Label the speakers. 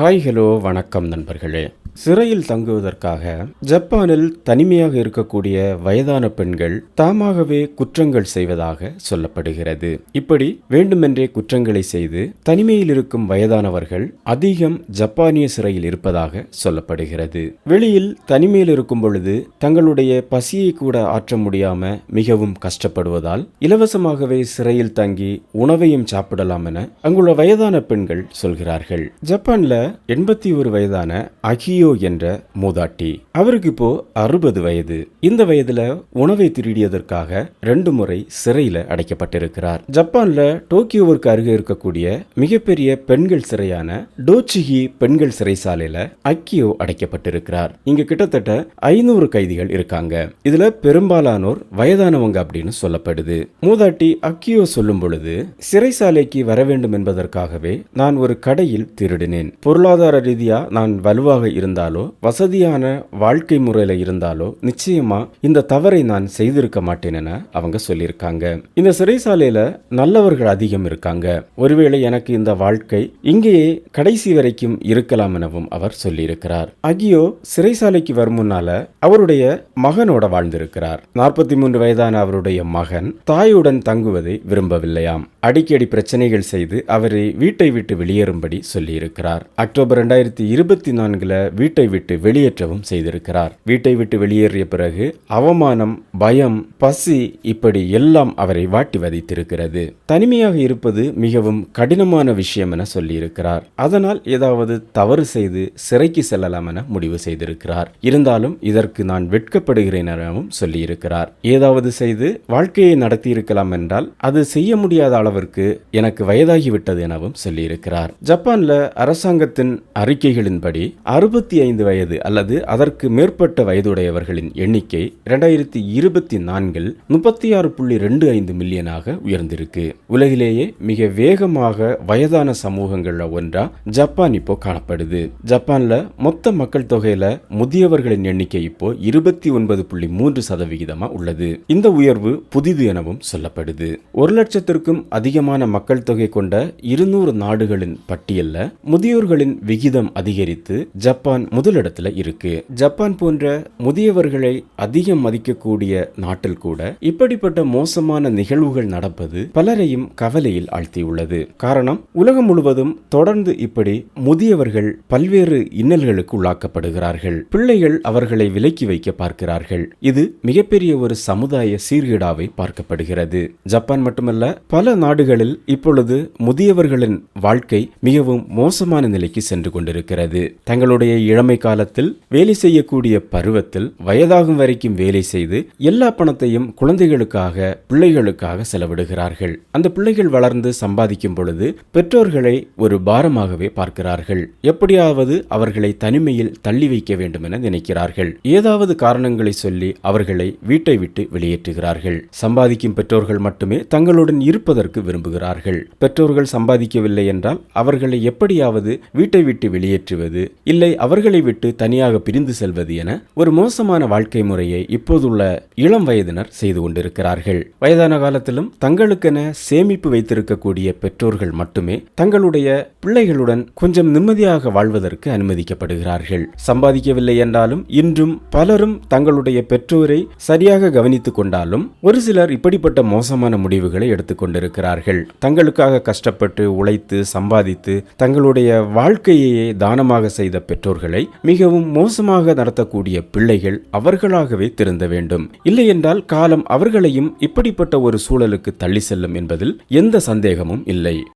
Speaker 1: Hi hello வணக்கம் நண்பர்களே. சிறையில் தங்குவதற்காக ஜப்பானில் தனிமையாக இருக்கக்கூடிய வயதான பெண்கள் தாமாகவே குற்றங்கள் செய்வதாக சொல்லப்படுகிறது. இப்படி வேண்டுமென்றே குற்றங்களை செய்து தனிமையில் இருக்கும் வயதானவர்கள் அதிகம் ஜப்பானிய சிறையில் இருப்பதாக சொல்லப்படுகிறது. வெளியில் தனிமையில் இருக்கும் பொழுது தங்களுடைய பசியை கூட ஆற்ற முடியாம மிகவும் கஷ்டப்படுவதால் இலவசமாகவே சிறையில் தங்கி உணவையும் சாப்பிடலாம் என அங்குள்ள வயதான பெண்கள் சொல்கிறார்கள். ஜப்பான்ல எண்பத்தி ஒரு வயதான அகி லியோ என்ற மூதாட்டி. அவருக்கு இப்போ அறுபது வயது. இந்த வயதுல உணவை திருடியதற்காக ரெண்டு முறை சிறையில அடைக்கப்பட்டிருக்கிறார். ஜப்பான்ல டோக்கியோவிற்கு அருகே இருக்கக்கூடிய மிகப்பெரிய பெண்கள் சிறையான டோச்சிஹி பெண்கள் சிறைசாலையில அக்கியோ அடைக்கப்பட்டிருக்கிறார். இங்க கிட்டத்தட்ட ஐநூறு கைதிகள் இருக்காங்க. இதுல பெரும்பாலானோர் வயதானவங்க அப்படின்னு சொல்லப்படுது. மூதாட்டி அக்கியோ சொல்லும் பொழுது சிறைசாலைக்கு வர வேண்டும் என்பதற்காகவே நான் ஒரு கடையில் திருடினேன். பொருளாதார ரீதியா நான் வலுவாக இருந்த இருந்தாலோ வசதியான வாழ்க்கை முறையில இருந்தாலோ நிச்சயமா இந்த தவறை நான் செய்திருக்க மாட்டேன் என அவங்க சொல்லியிருக்காங்க. இந்த சிறைசாலையில நல்லவர்கள் அதிகம் இருக்காங்க. ஒருவேளை எனக்கு இந்த வாழ்க்கை இங்கேயே கடைசி வரைக்கும் இருக்கலாம் எனவும் அவர் சொல்லியிருக்கிறார். அகியோ சிறைசாலைக்கு வரும் முன்னால அவருடைய மகனோட வாழ்ந்திருக்கிறார். நாற்பத்தி மூன்று வயதான அவருடைய மகன் தாயுடன் தங்குவதை விரும்பவில்லையாம். அடிக்கடி பிரச்சனைகள் செய்து அவரை வீட்டை விட்டு வெளியேறும்படி சொல்லியிருக்கிறார். அக்டோபர் ரெண்டாயிரத்தி இருபத்தி நான்குல வீட்டை விட்டு வெளியேற்றவும் செய்திருக்கிறார். வீட்டை விட்டு வெளியேறிய பிறகு அவமானம் பயம் பசி இப்படி எல்லாம் அவரை வாட்டி வதைத்திருக்கிறது. தனிமையாக இருப்பது மிகவும் கடினமான விஷயம் என சொல்லியிருக்கிறார். அதனால் ஏதாவது தவறு செய்து சிறைக்கு செல்லலாம் என முடிவு செய்திருக்கிறார். இருந்தாலும் இதற்கு நான் வெட்கப்படுகிறேன் எனவும் சொல்லியிருக்கிறார். ஏதாவது செய்து வாழ்க்கையை நடத்தியிருக்கலாம் என்றால் அது செய்ய முடியாத அளவிற்கு எனக்கு வயதாகிவிட்டது எனவும் சொல்லியிருக்கிறார். ஜப்பான்ல அரசாங்கத்தின் அறிக்கைகளின்படி அறுபத்தி இருபத்தி ஐந்து வயது அல்லது அதற்கு மேற்பட்ட வயதுடையவர்களின் எண்ணிக்கை இரண்டாயிரத்தி இருபத்தி நான்கில் முப்பத்தி ஆறு புள்ளி ரெண்டு ஐந்து மில்லியனாக உயர்ந்திருக்கு. உலகிலேயே மிக வேகமாக வயதான சமூகங்கள்ல ஒன்றா ஜப்பான் இப்போ காணப்படுது. ஜப்பான்ல மொத்த மக்கள் தொகையில முதியவர்களின் எண்ணிக்கை இப்போ இருபத்தி ஒன்பது புள்ளி மூன்று சதவிகிதமா உள்ளது. இந்த உயர்வு புதிது எனவும் சொல்லப்படுது. ஒரு லட்சத்திற்கும் அதிகமான மக்கள் தொகை கொண்ட இருநூறு நாடுகளின் பட்டியல்ல முதியோர்களின் விகிதம் அதிகரித்து ஜப்பான் முதலிடத்துல இருக்கு. ஜப்பான் போன்ற முதியவர்களை அதிகம் மதிக்கக்கூடிய நாட்டில் கூட இப்படிப்பட்ட மோசமான நிகழ்வுகள் நடப்பது பலரையும் கவலையில் ஆழ்த்தியுள்ளது. காரணம் உலகம் முழுவதும் தொடர்ந்து இப்படி முதியவர்கள் பல்வேறு இன்னல்களுக்கு உள்ளாக்கப்படுகிறார்கள். பிள்ளைகள் அவர்களை விலக்கி வைக்க பார்க்கிறார்கள். இது மிகப்பெரிய ஒரு சமுதாய சீர்கேடாவை பார்க்கப்படுகிறது. ஜப்பான் மட்டுமல்ல பல நாடுகளில் இப்பொழுது முதியவர்களின் வாழ்க்கை மிகவும் மோசமான நிலைக்கு சென்று கொண்டிருக்கிறது. தங்களுடைய இளமை காலத்தில் வேலை செய்யக்கூடிய பருவத்தில் வயதாகும் வரைக்கும் வேலை செய்து எல்லா பணத்தையும் குழந்தைகளுக்காக பிள்ளைகளுக்காக செலவிடுகிறார்கள். அந்த பிள்ளைகள் வளர்ந்து சம்பாதிக்கும் பொழுது பெற்றோர்களை ஒரு பாரமாகவே பார்க்கிறார்கள். எப்படியாவது அவர்களை தனிமையில் தள்ளி வைக்க வேண்டும் என நினைக்கிறார்கள். ஏதாவது காரணங்களை சொல்லி அவர்களை வீட்டை விட்டு வெளியேற்றுகிறார்கள். சம்பாதிக்கும் பெற்றோர்கள் மட்டுமே தங்களுடன் இருப்பதற்கு விரும்புகிறார்கள். பெற்றோர்கள் சம்பாதிக்கவில்லை என்றால் அவர்களை எப்படியாவது வீட்டை விட்டு வெளியேற்றுவது இல்லை அவர்களை விட்டு தனியாக பிரிந்து செல்வது என ஒரு மோசமான வாழ்க்கை முறையை இப்போதுள்ள இளம் வயதினர் செய்து கொண்டிருக்கிறார்கள். வயதான காலத்திலும் தங்களுக்கென சேமிப்பு வைத்திருக்கக்கூடிய பெற்றோர்கள் மட்டுமே தங்களுடைய பிள்ளைகளுடன் கொஞ்சம் நிம்மதியாக வாழ்வதற்கு அனுமதிக்கப்படுகிறார்கள். சம்பாதிக்கவில்லை என்றாலும் இன்றும் பலரும் தங்களுடைய பெற்றோரை சரியாக கவனித்துக் கொண்டாலும் ஒரு சிலர் இப்படிப்பட்ட மோசமான முடிவுகளை எடுத்துக்கொண்டிருக்கிறார்கள் தங்களுக்காக கஷ்டப்பட்டு உழைத்து சம்பாதித்து தங்களுடைய வாழ்க்கையையே தானமாக செய்த பெற்றோர்களை மிகவும் மோசமாக நடத்தக்கூடிய பிள்ளைகள் அவர்களாகவே திருந்த வேண்டும். இல்லையென்றால் காலம் அவர்களையும் இப்படிப்பட்ட ஒரு சூழலுக்கு தள்ளி செல்லும் என்பதில் எந்த சந்தேகமும் இல்லை.